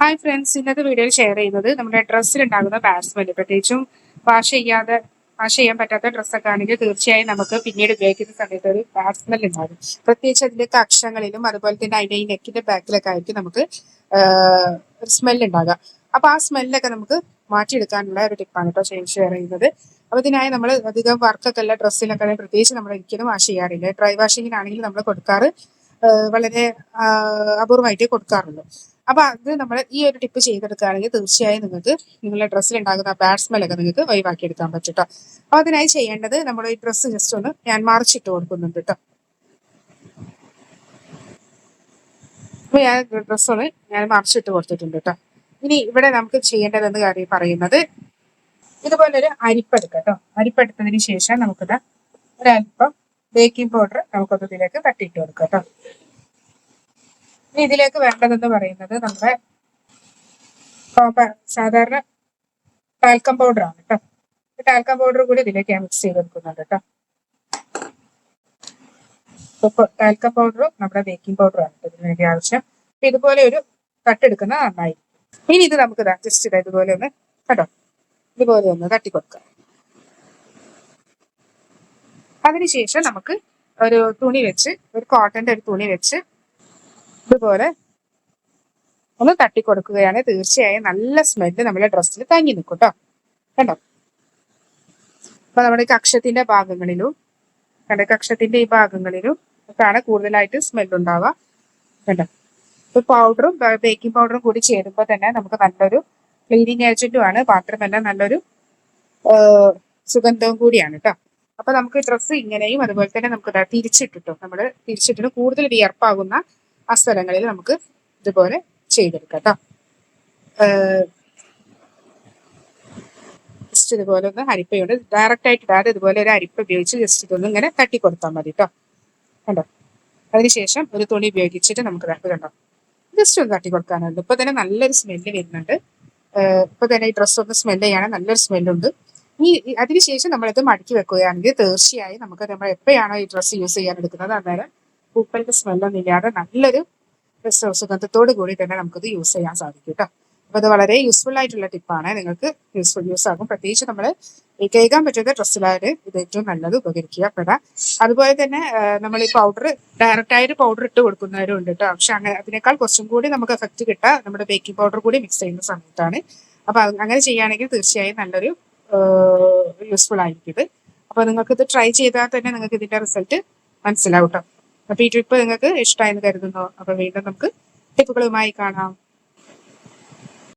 Hi friends ഇന്നത്തെ വീഡിയോയിൽ share ചെയ്യുന്നത് നമ്മുടെ ഡ്രസ്സിൽ ഉണ്ടാകുന്ന സ്മെൽ പ്രത്യേകിച്ചും വാഷ് ചെയ്യാതെ വാഷ് ചെയ്യാൻ പറ്റാത്ത ഡ്രസ്സൊക്കെ ആണെങ്കിൽ തീർച്ചയായും നമുക്ക് പിന്നീട് ഉപയോഗിക്കുന്ന സമയത്ത് ഒരു ബാഡ് ഉണ്ടാകും. പ്രത്യേകിച്ച് അതിന്റെ കക്ഷങ്ങളിലും അതുപോലെ തന്നെ അതിന്റെ ഈ നെക്കിന്റെ ബാക്കിലൊക്കെ ആയിരിക്കും നമുക്ക് സ്മെൽ ഉണ്ടാകുക. അപ്പൊ ആ സ്മെല്ലൊക്കെ നമുക്ക് മാറ്റിയെടുക്കാനുള്ള ഒരു ടിപ്പാണ് കേട്ടോ ഷെയർ ചെയ്യുന്നത്. അപ്പൊ ഇതിനായി നമ്മൾ അധികം വർക്കൊക്കെ ഉള്ള ഡ്രസ്സിലൊക്കെ പ്രത്യേകിച്ച് നമ്മൾ ഒരിക്കലും വാഷ് ചെയ്യാറില്ല. ഡ്രൈ വാഷിങ്ങിനാണെങ്കിൽ നമ്മൾ കൊടുക്കാറ് വളരെ അപൂർവമായിട്ടേ കൊടുക്കാറുള്ളൂ. അപ്പൊ അത് നമ്മൾ ഈ ഒരു ടിപ്പ് ചെയ്തെടുക്കുകയാണെങ്കിൽ തീർച്ചയായും നിങ്ങൾക്ക് നിങ്ങളുടെ ഡ്രസ്സിൽ ഉണ്ടാകുന്ന ബാഡ് സ്മെല്ലൊക്കെ നിങ്ങൾക്ക് ഒഴിവാക്കി എടുക്കാൻ പറ്റും കേട്ടോ അപ്പൊ അതിനായി ചെയ്യേണ്ടത് നമ്മൾ ഈ ഡ്രസ്സ് ജസ്റ്റ് ഒന്ന് ഞാൻ മറിച്ചിട്ട് കൊടുക്കുന്നുണ്ട് കേട്ടോ അപ്പൊ ഞാൻ ഡ്രസ്സ് ഞാൻ മറിച്ചിട്ട് കൊടുത്തിട്ടുണ്ട് കേട്ടോ ഇനി ഇവിടെ നമുക്ക് ചെയ്യേണ്ടതെന്ന് കാര്യം പറയുന്നത് ഇതുപോലൊരു അരിപ്പെടുക്കാം കേട്ടോ അരിപ്പെടുത്തതിന് ശേഷം നമുക്കിത് ഒരല്പം ബേക്കിംഗ് പൗഡർ നമുക്കൊന്ന് ഇതിലേക്ക് തട്ടിയിട്ട് കൊടുക്കാം കേട്ടോ. ഇനി ഇതിലേക്ക് വേണ്ടതെന്ന് പറയുന്നത് നമ്മുടെ സാധാരണ ടാൽക്കം പൗഡർ ആണ് കേട്ടോ. ടാൽക്കം പൗഡർ കൂടി ഇതിലേക്ക് ഞാൻ മിക്സ് ചെയ്ത് കൊടുക്കുന്നുണ്ട് കേട്ടോ. ടാൽക്കം പൗഡറും നമ്മുടെ ബേക്കിംഗ് പൗഡറും ആണ് ഇതിന് വേണ്ടി ആവശ്യം. ഇതുപോലെ ഒരു കട്ടെടുക്കുന്നത് നന്നായി ഇനി ഇത് നമുക്ക് ജസ്റ്റ് ഇതുപോലെ ഒന്ന് കേട്ടോ. ഇതുപോലെ ഒന്ന് തട്ടി കൊടുക്കാം അതിനുശേഷം നമുക്ക് ഒരു തുണി വെച്ച് ഒരു കോട്ടന്റെ ഒരു തുണി വെച്ച് ഇതുപോലെ ഒന്ന് തട്ടിക്കൊടുക്കുകയാണെങ്കിൽ തീർച്ചയായും നല്ല സ്മെല്ല് നമ്മുടെ ഡ്രസ്സിൽ തങ്ങി നിൽക്കും കേട്ടോ കണ്ടോ? അപ്പൊ നമ്മുടെ കക്ഷത്തിന്റെ ഭാഗങ്ങളിലും കണ്ട? കക്ഷത്തിന്റെ ഈ ഭാഗങ്ങളിലും ഒക്കെയാണ് കൂടുതലായിട്ട് സ്മെല്ല് ഉണ്ടാവുക. കണ്ടോ? ഇപ്പൊ പൗഡറും ബേക്കിംഗ് പൗഡറും കൂടി ചേരുമ്പോൾ തന്നെ നമുക്ക് നല്ലൊരു ക്ലീനിങ് ഏജന്റും ആണ്. മാത്രമല്ല നല്ലൊരു സുഗന്ധവും കൂടിയാണ് കേട്ടോ അപ്പൊ നമുക്ക് ഡ്രസ്സ് ഇങ്ങനെയും അതുപോലെ തന്നെ നമുക്ക് തിരിച്ചിട്ടിട്ടോ. നമ്മൾ തിരിച്ചിട്ടിട്ട് കൂടുതൽ വിയർപ്പാകുന്ന ആ സ്ഥലങ്ങളിൽ നമുക്ക് ഇതുപോലെ ചെയ്തെടുക്കാം കേട്ടോ ജസ്റ്റ് ഇതുപോലെ ഒന്ന് അരിപ്പയുണ്ട്. ഡയറക്റ്റ് ആയിട്ട് ഇടാതെ ഇതുപോലെ ഒരു അരിപ്പ ഉപയോഗിച്ച് ജസ്റ്റ് ഇതൊന്നും ഇങ്ങനെ തട്ടി കൊടുത്താൽ മതി കേട്ടോ കണ്ടോ? അതിനുശേഷം ഒരു തുണി ഉപയോഗിച്ചിട്ട് നമുക്ക് കണ്ടോ? ജസ്റ്റ് ഒന്ന് തട്ടി കൊടുക്കാനുണ്ട് ഇപ്പൊ തന്നെ നല്ലൊരു സ്മെല്ല് വരുന്നുണ്ട്. ഇപ്പൊ തന്നെ ഈ ഡ്രസ്സ് ഒന്ന് സ്മെല്ല് ചെയ്യാനാണ് നല്ലൊരു സ്മെല്ലുണ്ട് ഈ അതിനുശേഷം നമ്മളത് മടക്കി വെക്കുകയാണെങ്കിൽ തീർച്ചയായും നമുക്ക് നമ്മൾ എപ്പോഴാണോ ഈ ഡ്രസ്സ് യൂസ് ചെയ്യാൻ എടുക്കുന്നത് അന്നേരം പൂപ്പലിന്റെ സ്മെല്ലൊന്നും ഇല്ലാതെ നല്ലൊരു ഡ്രസ്സ് സുഗന്ധത്തോട് കൂടി തന്നെ നമുക്കത് യൂസ് ചെയ്യാൻ സാധിക്കും കേട്ടോ അപ്പൊ അത് വളരെ യൂസ്ഫുൾ ആയിട്ടുള്ള ടിപ്പാണ് നിങ്ങൾക്ക് യൂസ്ഫുൾ യൂസ് ആകും. പ്രത്യേകിച്ച് നമ്മൾ കേൾക്കാൻ പറ്റുന്ന ഡ്രസ്സിലായാലും ഇത് ഏറ്റവും നല്ലത് ഉപകരിക്കുക പെടാം അതുപോലെ തന്നെ നമ്മൾ ഈ പൗഡർ ഡയറക്റ്റ് ആയിട്ട് പൗഡർ ഇട്ട് കൊടുക്കുന്നവരും ഉണ്ട് കേട്ടോ പക്ഷെ അങ്ങനെ അതിനേക്കാൾ കുറച്ചും കൂടി നമുക്ക് എഫക്റ്റ് കിട്ടുക നമ്മുടെ ബേക്കിംഗ് പൗഡർ കൂടി മിക്സ് ചെയ്യുന്ന സമയത്താണ്. അപ്പൊ അങ്ങനെ ചെയ്യുകയാണെങ്കിൽ തീർച്ചയായും നല്ലൊരു യൂസ്ഫുൾ ആയിരിക്കും ഇത് അപ്പൊ നിങ്ങൾക്ക് ഇത് ട്രൈ ചെയ്താൽ തന്നെ നിങ്ങൾക്ക് ഇതിന്റെ റിസൾട്ട് മനസ്സിലാവും കേട്ടോ അപ്പൊ ഈ ട്രിപ്പ് നിങ്ങൾക്ക് ഇഷ്ടമായെന്ന് കരുതുന്നു. അപ്പൊ വീണ്ടും നമുക്ക് ടിപ്പുകളുമായി കാണാം.